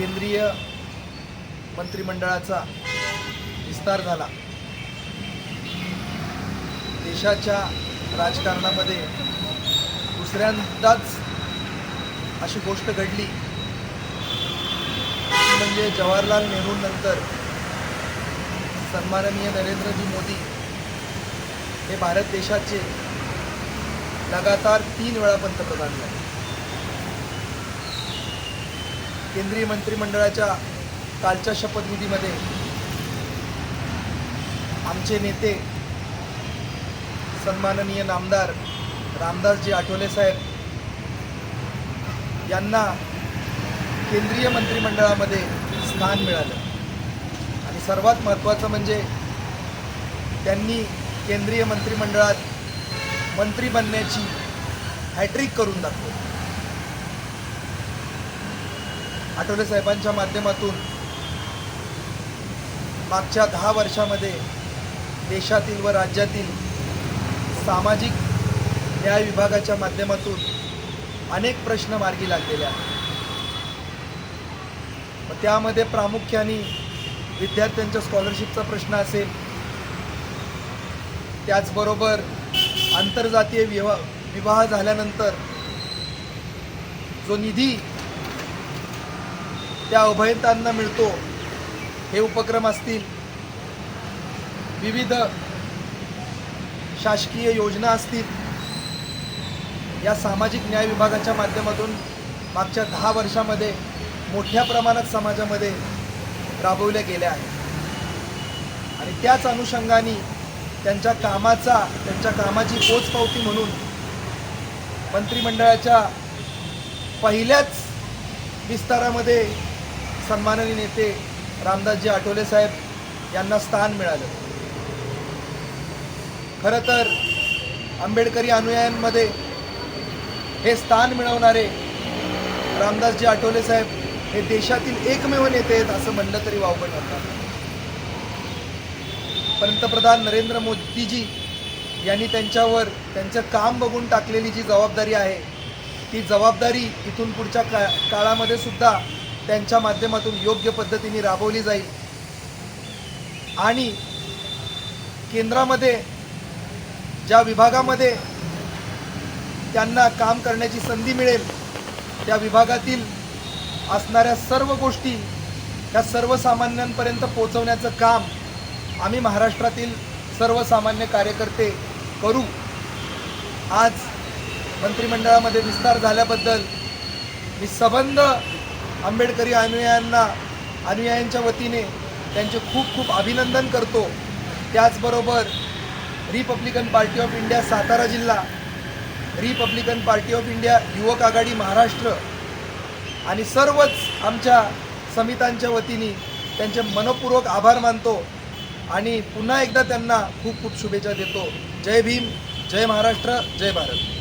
केंद्रीय मंत्रिमंडळाचा विस्तार झाला. देशाच्या राजकारणामध्ये दुसऱ्यांदाच अशी गोष्ट घडली. म्हणजे जवाहरलाल नेहरूंनंतर सन्माननीय नरेंद्रजी मोदी हे भारत देशाचे लगातार तीन वेळा पंतप्रधान झाले. केंद्रीय मंत्रिमंडळाच्या कालच्या शपथविधीमध्ये आमचे नेते सन्माननीय नामदार रामदासजी आठवले साहेब यांना केंद्रीय मंत्रिमंडळामध्ये स्थान मिळालं. आणि सर्वात महत्त्वाचं म्हणजे त्यांनी केंद्रीय मंत्रिमंडळात मंत्री बनण्याची हॅट्रिक करून दाखवली. आठवले साहेबांच्या माध्यमातून मागच्या दहा वर्षामध्ये देशातील व राज्यातील सामाजिक न्याय विभागाच्या माध्यमातून अनेक प्रश्न मार्गी लागलेले आहेत. त्यामध्ये प्रामुख्याने विद्यार्थ्यांच्या स्कॉलरशिपचा प्रश्न असेल त्याचबरोबर आंतरजातीय विवाह विवाह झाल्यानंतर जो निधी त्या अभयतांना मिळतो. हे उपक्रम असतील. विविध शासकीय योजना असतील. या सामाजिक न्याय विभागाच्या माध्यमातून मागच्या दहा वर्षामध्ये मोठ्या प्रमाणात समाजामध्ये राबवल्या गेल्या आहेत. आणि त्याच अनुषंगाने त्यांच्या कामाचा त्यांच्या कामाची पोचपावती म्हणून मंत्रिमंडळाच्या पहिल्याच विस्तारामध्ये सन्माननीय नेते रामदासजी आठवले साहेब यांना स्थान मिळालं. खरं तर आंबेडकरी अनुयायांमध्ये हे स्थान मिळवणारे रामदासजी आठवले साहेब हे देशातील एकमेव नेते आहेत असं म्हणलं तरी वावगं ठरणार पंतप्रधान नरेंद्र मोदीजी यांनी त्यांच्यावर त्यांचं काम बघून टाकलेली जी जबाबदारी आहे ती जबाबदारी इथून पुढच्या का काळामध्ये सुद्धा त्यांच्या माध्यमातून योग्य पद्धतीने राबवली जाईल. आणि केंद्रामध्ये ज्या विभागामध्ये त्यांना काम करण्याची संधी मिळेल त्या विभागातील असणाऱ्या सर्व गोष्टी ह्या सर्वसामान्यांपर्यंत पोचवण्याचं काम आम्ही महाराष्ट्रातील सर्वसामान्य कार्यकर्ते करू. आज मंत्रिमंडळामध्ये विस्तार झाल्याबद्दल मी सबंध आंबेडकरी अनुयायांना अनुयायांच्या वतीने त्यांचे खूप खूप अभिनंदन करतो. त्याचबरोबर Republican Party of India Satara जिल्हा रिपब्लिकन पार्टी ऑफ इंडिया युवक आघाडी महाराष्ट्र आणि सर्वच आमच्या समितांच्या वतीने त्यांचे मनपूर्वक आभार मानतो आणि पुन्हा एकदा त्यांना खूप खूप शुभेच्छा देतो. जय भीम जय महाराष्ट्र जय भारत.